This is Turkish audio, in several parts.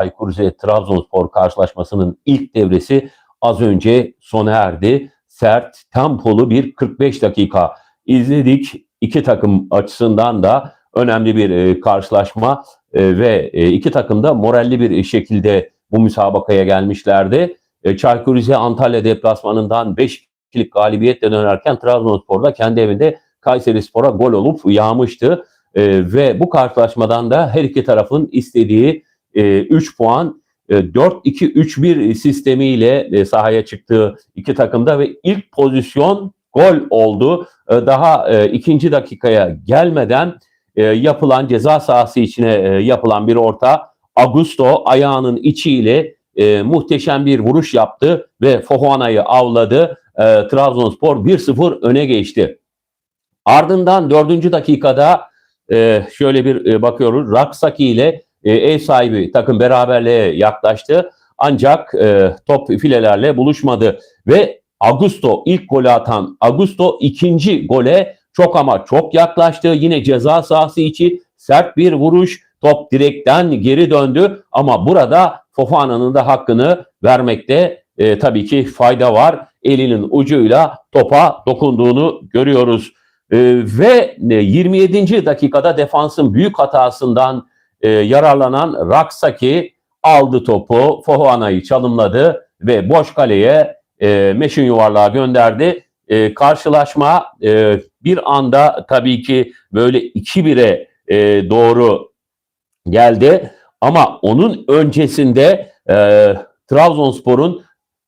Çaykur Trabzonspor karşılaşmasının ilk devresi az önce sona erdi. Sert, tempolu bir 45 dakika izledik. İki takım açısından da önemli bir e, karşılaşma e, ve e, iki takım da moralli bir şekilde bu müsabakaya gelmişlerdi. E, Çaykur Antalya deplasmanından 5-2'lik galibiyetle dönerken Trabzonspor'da kendi evinde Kayseri Spor'a gol olup yağmıştı. E, ve bu karşılaşmadan da her iki tarafın istediği e, 3 puan e, 4-2-3-1 sistemiyle e, sahaya çıktığı iki takımda ve ilk pozisyon gol oldu. E, daha e, ikinci dakikaya gelmeden e, yapılan ceza sahası içine e, yapılan bir orta Augusto ayağının içiyle e, muhteşem bir vuruş yaptı ve Fohuana'yı avladı. E, Trabzonspor 1-0 öne geçti. Ardından dördüncü dakikada e, şöyle bir e, bakıyoruz. Raksaki ile e, ev sahibi takım beraberliğe yaklaştı. Ancak e, top filelerle buluşmadı ve Augusto ilk golü atan Augusto ikinci gole çok ama çok yaklaştı. Yine ceza sahası içi sert bir vuruş. Top direkten geri döndü ama burada Fofana'nın da hakkını vermekte e, tabii ki fayda var. Elinin ucuyla topa dokunduğunu görüyoruz. E, ve e, 27. dakikada defansın büyük hatasından e, yararlanan Raksaki aldı topu, Fohuana'yı çalımladı ve boş kaleye e, meşin yuvarlığa gönderdi. E, karşılaşma e, bir anda tabii ki böyle 2-1'e e, doğru geldi. Ama onun öncesinde e, Trabzonspor'un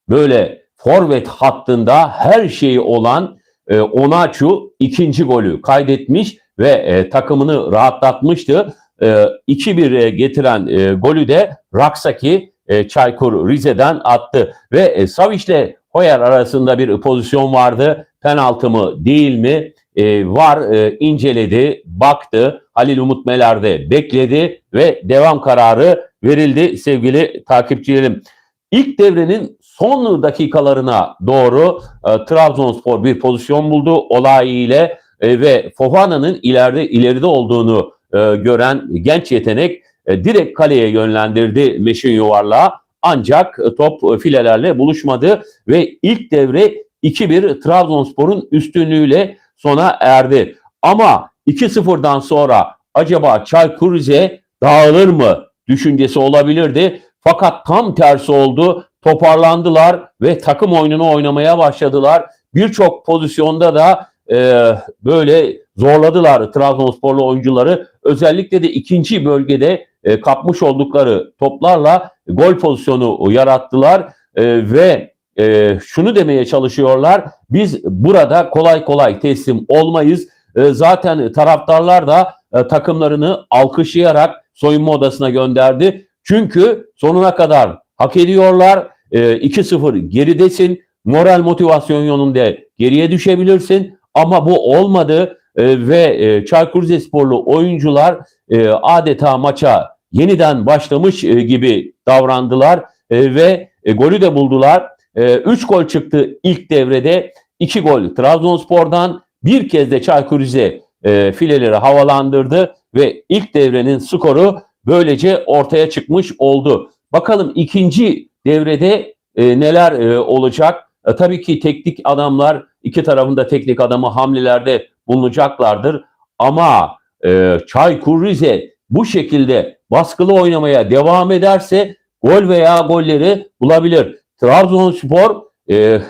böyle forvet hattında her şeyi olan e, Onaçu ikinci golü kaydetmiş ve e, takımını rahatlatmıştı. E, 2-1'e getiren e, golü de Raksaki e, Çaykur Rize'den attı. Ve e, Savic ile Hoyer arasında bir pozisyon vardı. Penaltı mı değil mi? E, var e, inceledi, baktı. Halil Umut Meler de bekledi ve devam kararı verildi sevgili takipçilerim. İlk devrenin son dakikalarına doğru e, Trabzonspor bir pozisyon buldu olay ile e, ve Fofana'nın ileride ileride olduğunu e, gören genç yetenek e, direkt kaleye yönlendirdi meşin yuvarlağa. Ancak top filelerle buluşmadı ve ilk devre 2-1 Trabzonspor'un üstünlüğüyle sona erdi. Ama 2-0'dan sonra acaba Çaykur Rize dağılır mı düşüncesi olabilirdi. Fakat tam tersi oldu. Toparlandılar ve takım oyununu oynamaya başladılar. Birçok pozisyonda da e, böyle zorladılar Trabzonsporlu oyuncuları. Özellikle de ikinci bölgede e, kapmış oldukları toplarla gol pozisyonu yarattılar e, ve e, şunu demeye çalışıyorlar. Biz burada kolay kolay teslim olmayız. E, zaten taraftarlar da e, takımlarını alkışlayarak soyunma odasına gönderdi. Çünkü sonuna kadar hak ediyorlar. E, 2-0 geridesin. Moral motivasyon yolunda geriye düşebilirsin. Ama bu olmadı e, ve e, Çaykur Rizesporlu oyuncular e, adeta maça yeniden başlamış e, gibi davrandılar e, ve e, golü de buldular. 3 gol çıktı ilk devrede. 2 gol Trabzonspor'dan. Bir kez de Çaykur Rize e, fileleri havalandırdı ve ilk devrenin skoru böylece ortaya çıkmış oldu. Bakalım ikinci devrede e, neler e, olacak? E, tabii ki teknik adamlar iki tarafında teknik adamı hamlelerde bulunacaklardır. Ama e, Çaykur Rize bu şekilde baskılı oynamaya devam ederse gol veya golleri bulabilir. Trabzonspor e,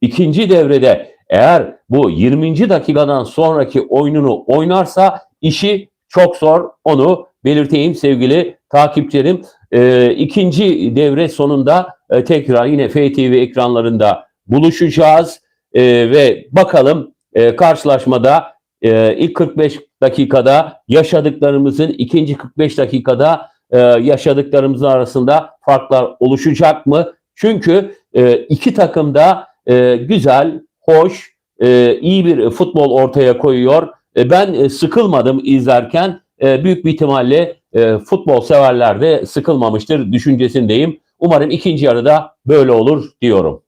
ikinci devrede eğer bu 20. dakikadan sonraki oyununu oynarsa işi çok zor. Onu belirteyim sevgili takipçilerim. E, ikinci devre sonunda e, tekrar yine FTV ekranlarında buluşacağız e, ve bakalım e, karşılaşmada e, ilk 45 dakikada yaşadıklarımızın ikinci 45 dakikada e, yaşadıklarımızın arasında farklar oluşacak mı? Çünkü e, iki takım da e, güzel, hoş, e, iyi bir futbol ortaya koyuyor. E, ben e, sıkılmadım izlerken. E, büyük bir ihtimalle e, futbol severler de sıkılmamıştır düşüncesindeyim. Umarım ikinci yarıda böyle olur diyorum.